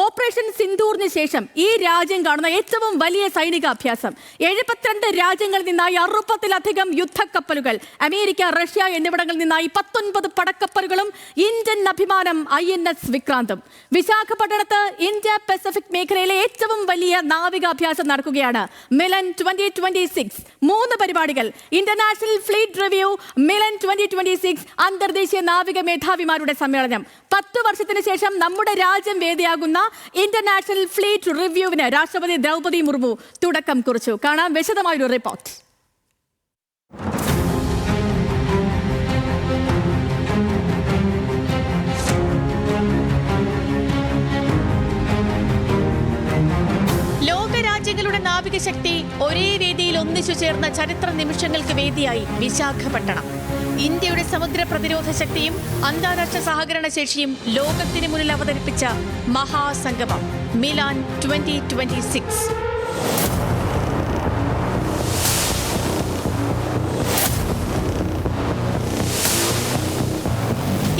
Operation സിന്ദൂറിന് ശേഷം ഈ രാജ്യം കാണുന്ന ഏറ്റവും വലിയ സൈനിക അഭ്യാസം എഴുപത്തിരണ്ട് രാജ്യങ്ങളിൽ നിന്നായി അറുപത്തിലധികം യുദ്ധക്കപ്പലുകൾ. അമേരിക്ക റഷ്യ എന്നിവിടങ്ങളിൽ നിന്നായി പത്തൊൻപത് പടക്കപ്പലുകളും ഇന്ത്യൻ അഭിമാനം ഐ എൻ എസ് വിക്രാന്തും. വിശാഖപട്ടണത്ത് ഇന്ത്യ പസഫിക് മേഖലയിലെ ഏറ്റവും വലിയ നാവികാഭ്യാസം നടക്കുകയാണ്. മിലൻ ട്വന്റി ട്വന്റി സിക്സ് മൂന്ന് പരിപാടികൾ. International fleet review Milan twenty twenty six അന്തർദേശീയ നാവിക മേധാവിമാരുടെ സമ്മേളനം. പത്തു വർഷത്തിന് ശേഷം നമ്മുടെ രാജ്യം വേദിയാകുന്ന ഇന്റർനാഷണൽ ഫ്ലീറ്റ് റിവ്യൂവിന് രാഷ്ട്രപതി ദ്രൗപദി മുർമു തുടക്കം കുറിച്ചു. കാണാം വിശദമായൊരു റിപ്പോർട്ട് നാവികശക്തി ഒരേ വേദിയിൽ ഒന്നിച്ചു ചേർന്ന ചരിത്ര നിമിഷങ്ങൾക്ക് വേദിയായി വിശാഖപട്ടണം. ഇന്ത്യയുടെ സമുദ്ര പ്രതിരോധ ശക്തിയും അന്താരാഷ്ട്ര സഹകരണ ശേഷിയും ലോകത്തിന് മുന്നിൽ അവതരിപ്പിച്ച മഹാസംഗമം Milan twenty twenty six.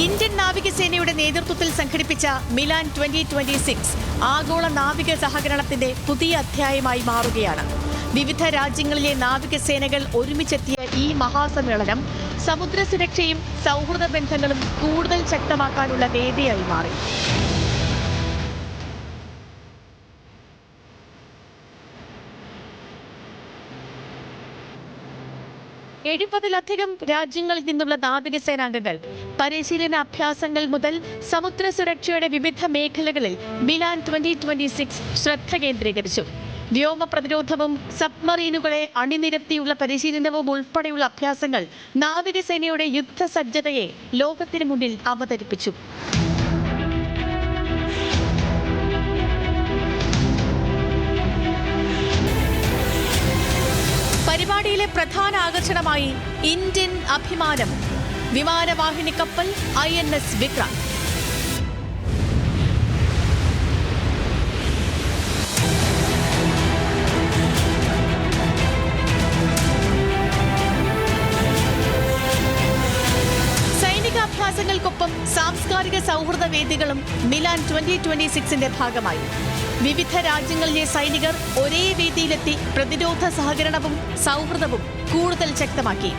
Indian നാവികസേനയുടെ നേതൃത്വത്തിൽ സംഘടിപ്പിച്ച മിലാൻ ട്വന്റി ട്വന്റി സിക്സ് ആഗോള നാവിക സഹകരണത്തിന്റെ പുതിയ അധ്യായമായി മാറുകയാണ്. വിവിധ രാജ്യങ്ങളിലെ നാവികസേനകൾ ഒരുമിച്ചെത്തിയ ഈ മഹാസമ്മേളനം സമുദ്ര സുരക്ഷയും സൗഹൃദ ബന്ധങ്ങളും കൂടുതൽ ശക്തമാക്കാനുള്ള വേദിയായി മാറി. എഴുപതിലധികം രാജ്യങ്ങളിൽ നിന്നുള്ള നാവികസേനാംഗങ്ങൾ പരിശീലന അഭ്യാസങ്ങൾ മുതൽ സമുദ്ര സുരക്ഷയുടെ വിവിധ മേഖലകളിൽ മിലാൻ ട്വന്റി ട്വന്റി സിക്സ് ശ്രദ്ധ കേന്ദ്രീകരിച്ചു. വ്യോമ പ്രതിരോധവും സബ്മറീനുകളെ അണിനിരത്തിയുള്ള പരിശീലനവും ഉൾപ്പെടെയുള്ള അഭ്യാസങ്ങൾ നാവികസേനയുടെ യുദ്ധസജ്ജതയെ ലോകത്തിന് മുന്നിൽ അവതരിപ്പിച്ചു. പരിപാടിയിലെ പ്രധാന ആകർഷണമായി ഇന്ത്യൻ അഭിമാനം. വിമാനവാഹിനി കപ്പൽ ഐ എൻ എസ് വിക്രാന്ത് സാംസ്കാരിക സൗഹൃദ വേദികളും മിലാൻ ട്വന്റി ട്വന്റി സിക്സിന്റെ ഭാഗമായി. വിവിധ രാജ്യങ്ങളിലെ സൈനികർ ഒരേ വേദിയിലെത്തി പ്രതിരോധ സഹകരണവും സൗഹൃദവും കൂടുതൽ ശക്തമാക്കി.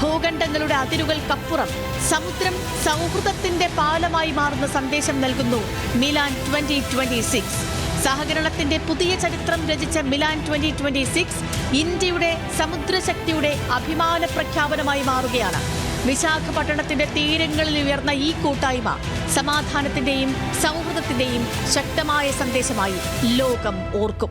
ഭൂഖണ്ഡങ്ങളുടെ അതിരുകൾക്കപ്പുറം സമുദ്രം സൗഹൃദത്തിന്റെ പാലമായി മാറുന്ന സന്ദേശം നൽകുന്നു മിലാൻ ട്വന്റി ട്വന്റി സിക്സ്. സഹകരണത്തിന്റെ പുതിയ ചരിത്രം രചിച്ച മിലാൻ ട്വന്റി ട്വന്റി സിക്സ് ഇന്ത്യയുടെ സമുദ്രശക്തിയുടെ അഭിമാന പ്രഖ്യാപനമായി മാറുകയാണ്. വിശാഖപട്ടണത്തിന്റെ തീരങ്ങളിൽ ഉയർന്ന ഈ കൂട്ടായ്മ സമാധാനത്തിന്റെയും സൗഹൃദത്തിന്റെയും ശക്തമായ സന്ദേശമായി ലോകം ഓർക്കും.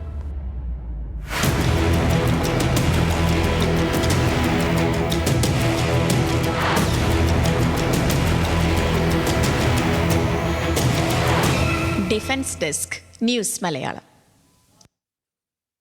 Defence desk news Malayalam.